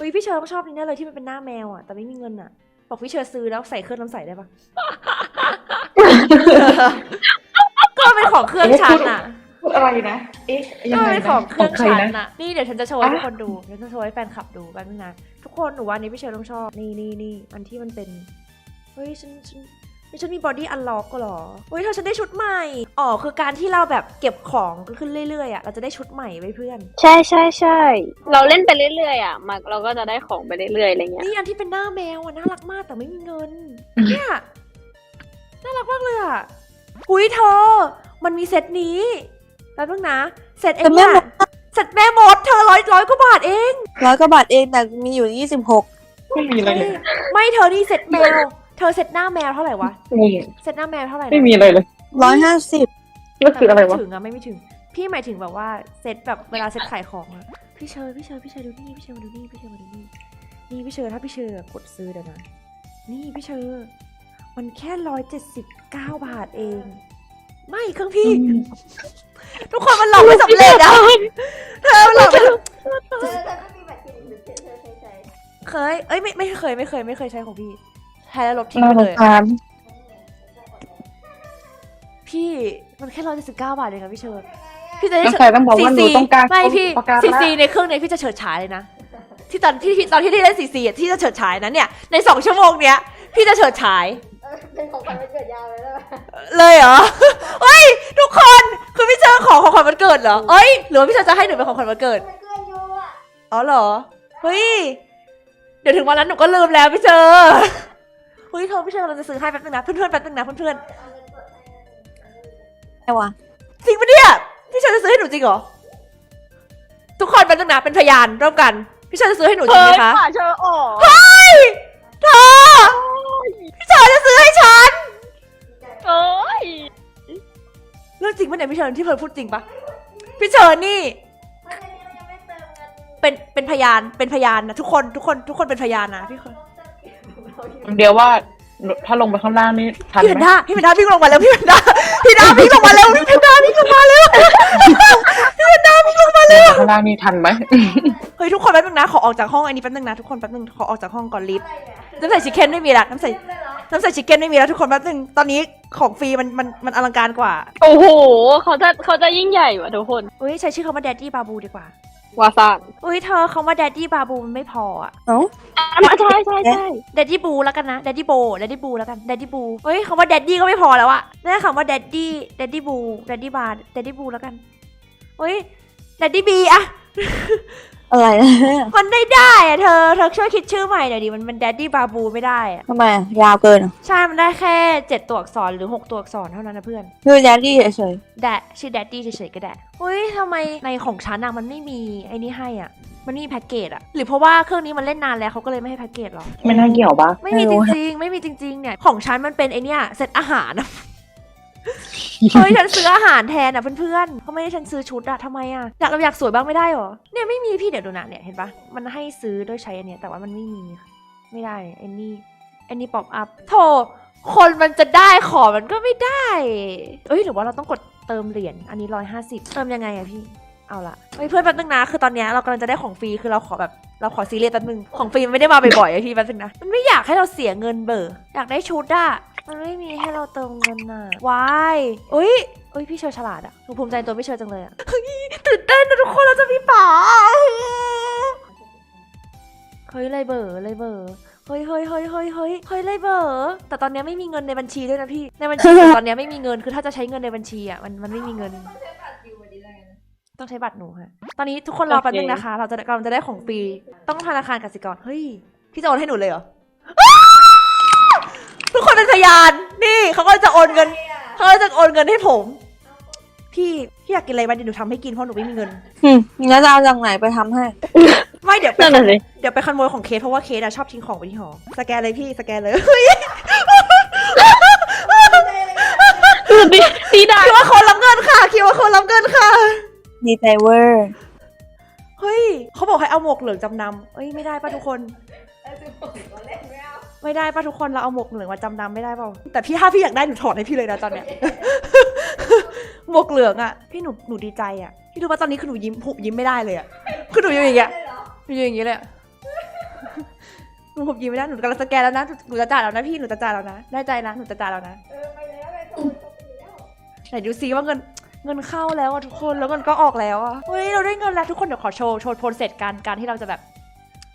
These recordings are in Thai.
อุ้ยพี่เชอร์ต้องชอบนี่แน่เลยที่มันเป็นหน้าแมวอะแต่ไม่มีเงินอะ บอกพี่เชอร์ซื้อแล้วใส่เครื่องน้ำใสได้ปะ ก็เป็นของเครื่องฉันอะพูดอะไรนะ เอ๊ะ ยัก็งไงเป็นนะของเครื่องใครฉันนอะ นี่เดี๋ยวฉันจะโชว์ให้ทุกคนดูเดี๋ยวฉันจะโชว์ให้แฟนคลับดูแป๊บนึงนะทุกคนหนูว่าอันนี้พี่เชอร์ต้องชอบนี่นี่นี่อันที่มันเป็นเฮ้ยฉันฉัน เฮ้ยฉันมีบอดี้อันล็อกก็หรอเฮ้ยเธอฉันได้ชุดใหม่ อ๋อ คือการที่เราแบบเก็บของขึ้นเรื่อยๆอะ เราจะได้ชุดใหม่ไว้เพื่อน ใช่ใช่ใช่เราเล่นไปเรื่อยๆอะมาเราก็จะได้ของไปเรื่อยๆอะไรเงี้ยนี่อันที่เป็นหน้าแมวอะน่ารักมากแต่ไม่มีเงิน เนี่ย น่ารักมากเลยอะหุยเธอ มันมีเซตนี้แป๊บนึงนะ เซตเอแต่งแม่เนี่ยมดเซตแม่มดเธอร้อยร้อยกว่าบาทเองร้อยกว่าบาทเองแต่มีอยู่ยี่สิบหกไม่มีอะไรเลยไม่เธอนี่เซตแมว เธอเซตหน้าแมวเท่าไหร่วะงงเซตหน้าแมวเท่าไหร่นะไม่มีอะไรเลยร้อยห้าสิบแล้วคืออะไรวะม่ถึงอะไม่ไม่ถึง พี่หมายถึงแบบว่าเซตแบบเวลาเซตขายของอะพี่เชอร์พี่เชอร์พี่เชอร์ดูนี่พี่เชอร์มาดูนี่พี่เชอร์มาดูนี่นี่พี่เชอร์ถ้าพี่เชอร์กดซื้อเดี๋ยวนะนี่พี่เชอร์มันแค่ร้อยเจ็ดสิบเก้าบาทเอง ไม่เครื่องพี่ ทุกคนมันหลอกไม่สำเร็จอะเธอมันหลอกไม่เธอเธอไม่มีบัตรเครดิตหรือเธอใช้ใช้เคยเอ้ยไม่ไม่เคยไม่เคยไม่เคยใช้ของพี่ ใช้แล้วลบทิ้งน่าไปสเลงยสารพี่มันแค่ร้อยเจ็ดสิบเก้าบาทเองอะพี่เชอร์พี่จะได้แล้วใครต้องบอกว่าหนูต้องการไม่พี่ปากกาซีละซีในเครื่องนี้พี่จะเฉิดฉายเลยนะ ที่ตอนที่ที่ตอนที่ที่เล่นซีซีอะที่จะเฉิดฉายนั้นเนี่ย ในสองชั่วโมงเนี้ย พี่จะเฉิดฉาย เออเป็นของขวัญวันเกิดยาวเลยแล้วเลยเหรอ เฮ้ย ทุกคนคือพี่เจอของของขวัญวันเกิดเหรอเอ้ยหรือว่าพี่เจอจะให้หนูเป็นของขวัญวันเกิด มันเกินยูอะอ๋อเหรอ เฮ้ย เดี๋ยวถึงวันนั้นหนูก็ลืมแล้วพี่เจอ เฮ้ยเธอพี่เจอเราจะซื้อให้แป๊บนึงนะเพื่อนๆแป๊บนึงนะเพื่อนเอาเงินสดให้ไอ้วะๆจริงปะเนี่ยพี่เชอจะซื้อให้หนูจริงเหรอทุกคนแป๊บนึงนะเป็นพยานร่วมกันพี่เชอจะซื้อให้หนูจเฮ้ริงไหมยคะป่าเชออ๋อเฮ้ยเธอพี่เชอจะซื้อให้ฉันเอ้ยเรื่องจริงปะเนี่ยพี่เชอที่เพิร์นพูดจริงปะพี่เชอนี่เพราะในนี้เรายังไม่เติมเงินเป็นเป็นพยานเป็นพยานนะทุกคนทุกคนทุกคนเป็นพยานนะพี่คน เดียวว่าถ้าลงไปข้างล่างนี่ทันพี่เพนไหมด้าพี่เพนด้าวิ่งลงมาแล้วพี่เพนด้าพี่ด้าวิ่งลงมาแล้วพี่เพนด้าวิ่งลงมาแล้วพี่เพนด้าวิ่งลงมาลแล้งวไปข้างล่างนี่ทันไหม เฮ้ยทุกคนแป๊บนึงนะขอออกจากห้องอันนี้แป๊บนึงนะทุกคนแป๊บนึงขอออกจากห้องก่อนลิฟต์อะไรเนี่ยน้ำใส่ชิคเก้นไม่มีละน้ำใส่เต็มเลยเหรอน้ำใส่ชิคเก้นไม่มีแล้วทุกคนแป๊บนึงตอนนี้ของฟรีมันมันมันอลังการกว่าโอ้โหเขาจะเขาจะยิ่งใหญ่ว่ะทุกคนเฮ้ยใช้ชื่อคำว่า Daddy Babu ดีกว่า วาซานเฮ้ยเธอคำว่า Daddy Babu มันไม่พออะ เอ้า อะใช่ใช่ใช่ Daddy Boo แล้วกันนะ Daddy Bo Daddy Boo แล้วกัน Daddy Boo เฮ้ยคำว่า Daddy ก็ไม่พอแล้วอะได้คำว่า Daddy Daddy Boo Daddy Bar Daddy Boo แล้วกันเฮ้ย Daddy B อะ อะไรนะมันได้ได้อะเธอเธอช่วยคิดชื่อใหม่หน่อยดิมันมัน Daddy Babu ไม่ได้อะทำไมอะยาวเกินเหรอใช่มันได้แค่เจ็ดตัวอักษรหรือหกตัวอักษรเท่านั้นนะเพื่อน คือแดดดี้เฉยแดดชื่อ Daddy เฉยๆก็ได้เฮ้ยทำไมในของฉันอะมันไม่มีไอ้นี่ให้อะมันไม่มีแพ็กเกจอะหรือเพราะว่าเครื่องนี้มันเล่นนานแล้วเขาก็เลยไม่ให้แพ็กเกจหรอ ไม่น่าเกี่ยวปะไม่มีจริงๆ ไม่มีจริงๆเนี่ยของฉันมันเป็นไอเนี่ยเซตอาหารอะ เฮ้ยฉันซื้ออาหารแทนอะเพื่อนๆเขาไม่ได้ฉันซื้อชุดอะทำไมอะอยากเราอยากสวยบ้างไม่ได้หรอเนี่ยไม่มีพี่เดี๋ยวดูนะเนี่ยเห็นปะมันให้ซื้อด้วยใช้อันเนี้ยแต่ว่ามันไม่มีไม่ได้ไอ้นี่ไอ้นี่ป๊อปอัพโธ่คนมันจะได้ของมันก็ไม่ได้ เอ้ยหรือว่าเราต้องกดเติมเหรียญอันนี้ร้อยห้าสิบเติมยังไงอะพี่เอาละเฮ้ยเพื่อนแป๊บนึงนะคือตอนเนี้ยเรากำลังจะได้ของฟรีคือเราขอแบบเราขอซีเรียสแป๊บนึงของฟรีมันไม่ได้มาบ่อยๆอะพี่แป๊บนึงนะมันไม่อยากให้เราเสียเงินเบอร์อยากได้ชุดอะ มันไม่มีให้เราเติมเงินอะวายเอ้ยเอ้ยพี่เชอร์ฉลาดอะหนูภูมิใจในตัวพี่เชอร์จังเลยอะเฮ้ยตื่นเต้นนะทุกคนเราจะมีป๋าเฮ้ยเลยเบอร์เลยเบอร์เฮ้ยเฮ้ยเฮ้ยเฮ้ยเฮ้ยเฮ้ยเลยเบอร์แต่ตอนเนี้ยไม่มีเงินในบัญชีด้วยนะพี่ ในบัญชีตอนเนี้ยไม่มีเงิน คือถ้าจะใช้เงินในบัญชีอะมัน มันไม่มีเงิน ต้องใช้บัตรหนูค่ะ ตอนนี้ทุกคนรอแป๊บนึงนะคะ เราจะกำลังจะได้ของฟรีต้องธนาคารกสิกร เฮ้ย พี่จะโอนให้หนูเลยเหรออ้าว ทุกคนเป็นพยาน นี่เขาก็จะโอนเงินเขาก็จะโอนเงินให้ผม พี่พี่อยากกินอะไรบ้างเดี๋ยวหนูทำให้กินเพราะหนูไม่มีเงินๆอืมแล้วจะเอาจากไหนไปทำให้ ไม่เดี๋ยวไปนั่นน่ะสิ เดี๋ยวไปขโมยของเคสเพราะว่าเคสอะชอบทิ้งของไว้ที่หอ สแกนเลยพี่สแกนเลยเฮ้ยดีดีได้ คิดว่าคนรับเงินค่ะคิดว่าคนรับเงินค่ะ ดีใจเวอร์ เฮ้ยเขาบอกให้เอาหมวกเหลืองจำนำเอ้ยไม่ได้ป่ะทุกคน ไม่ได้ป่ะทุกคนเราเอาหมวกเหลืองมาจำนำไม่ได้เปล่าแต่พี่ถ้าพี่อยากได้หนูถอดให้พี่เลยนะตอนเนี้ยหมวกเหลืองอะพี่หนูหนูดีใจอะพี่รู้ป่ะตอนนี้คือหนูยิ้มหุบยิ้มไม่ได้เลยอะคือหนูอยู่อย่างเงี้ยหนูอยู่อย่างเงี้ยเลยอะหนูหุบยิ้มไม่ได้หนูกำลังสแกนแล้วนะหนูหนูจะจ่ายแล้วนะพี่หนูจะจ่ายแล้วนะได้ใจนะหนูจะจ่ายแล้วนะเออไปแล้วไปถูกไปแล้วไหนดูซิว่าเงินเงินเข้าแล้วอะทุกคนแล้วเงินก็ออกแล้วอะเฮ้ยเราได้เงินแล้วทุกคนเดี๋ยวขอโชว์โชว์โปรเซสการการที่เราจะแบบ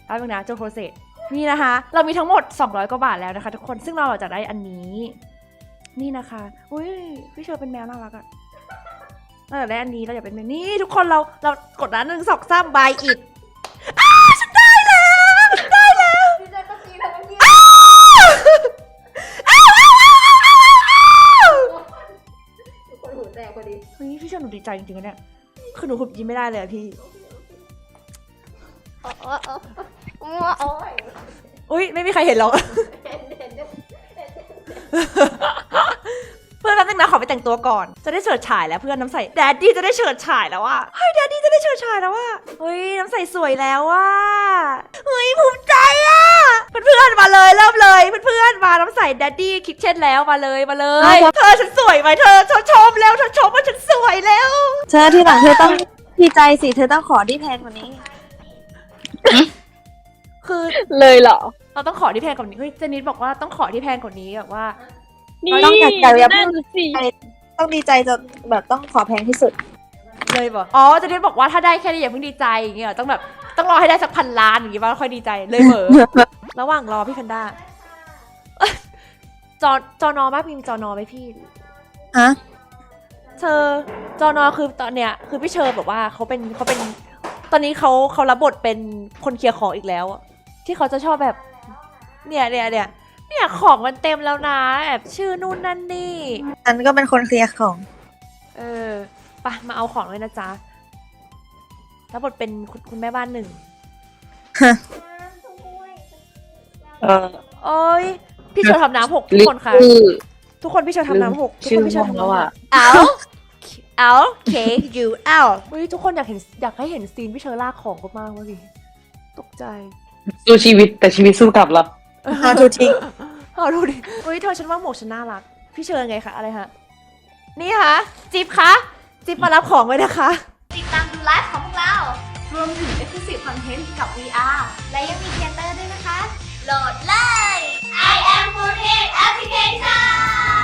แป๊บนึงนะโชว์โปรเซส นี่นะคะ เรามีทั้งหมด 200 กว่าบาทแล้วนะคะ ทุกคนซึ่งเราจะได้อันนี้ นี่นะคะอุ้ยพี่เชอร์เป็นแมวน่ารักอะเราอยากได้อันนี้เราอยากเป็นแมวนี่ทุกคนเราเรากดนะหนึ่งสองสามบายอิดอ้าฉันได้แล้วฉันได้แล้วพี่เจก็ตีแล้วเมื่อกี้อ้าวอ้าวอ้าวอ้าวอ้าวทุกคนหูแตกพอดีเฮ้ยพี่เชอร์หนูดีใจจริงๆนะเนี่ยคือหนูหุบยิ้มไม่ได้เลยอะพี่ โอ้โอ้โอ้โอ้โอ้ยอุ้ยไม่มีใครเห็นหรอกเห็นเห็นเห็นเพื่อนแป๊บนึงนะขอไปแต่งตัวก่อน จะได้เฉิดฉายแล้วเพื่อนน้ำใสแดดดี้จะได้เฉิดฉายแล้วว่ะเฮ้ยแดดดี้จะได้เฉิดฉายแล้วว่ะเฮ้ยน้ำใสสวยแล้วว่ะเฮ้ยภูมิใจอะเพื่อนๆมาเลยเริ่มเลยเพื่อนๆมาน้ำใสแดดดี้คิดเช่นแล้วมาเลยมาเลยเธอฉันสวยไหมเธอเธอชมแล้วเธอชมว่าฉันสวยแล้วเธอที่หลังเธอต้องดีใจสิเธอต้องขอที่แพงกว่านี้ คือเลยเหรอ เราต้องขอที่แพงกว่านี้เฮ้ยเจนิดบอกว่าต้องขอที่แพงกว่านี้แบบว่า นี่ต้องจัดใจอย่าเพิ่นั่งนสิ ต้องดีใจจนแบบต้องขอแพงที่สุด เลยบอกอ๋อเจนิดบอกว่าถ้าได้แค่นี้อย่าเพิ่งดีใจอย่างเงี้ยต้องแบบต้องรอให้ได้สักพันล้านอย่างงี้ป่ะแล้วค่อยดีใจเลยเหมอระหว่างรอพี่แพนด้าเอ้ยจอจอนอมากมีจอนอไหมพี่ฮะเธอจอนอคือตอนเนี้ยคือพี่เชอร์บอกว่าเขาเป็นเขาเป็น ตอนนี้เขาเขารับบทเป็นคนเคลียร์ของอีกแล้วอะ ที่เขาจะชอบแบบ เนี่ยเนี่ยเนี่ยเนี่ยของมันเต็มแล้วนะแบบชื่อนู่นนั่นนี่อันก็เป็นคนเคลียร์ของ เออไปมาเอาของเลยนะจ๊ะรับบทเป็นคุณคุณแม่บ้านหนึ่ง เออโอ้ยพี่เชอร์ทำน้ำหกทุกคนค่ะลือทุกคนพี่เชอร์ทำน้ำหกทุกชื่คอนพี่เชอร์วงทำแล้วน้ำหอะกเอาเอาเคยูเอาเฮ้ยทุกคนอยากเห็นอยากให้เห็นซีนพี่เชอร์ลากของมากๆเมื่อกี้ตกใจ สู้ชีวิตแต่ชีวิตสู้กลับละ How to take เอาดูดิเฮ้ยเธอฉันว่าหมวกฉันน่ารัก พี่เชอร์ไงคะ อะไรฮะ นี่ค่ะจิ๊บคะ จิ๊บมารับของไว้นะคะ ติดตามดูไลฟ์ของพวกเรา รวมถึง Exclusive Content กับ VR และยังมีเทเตอร์ด้วยนะคะ โหลดเลย I am 4 Application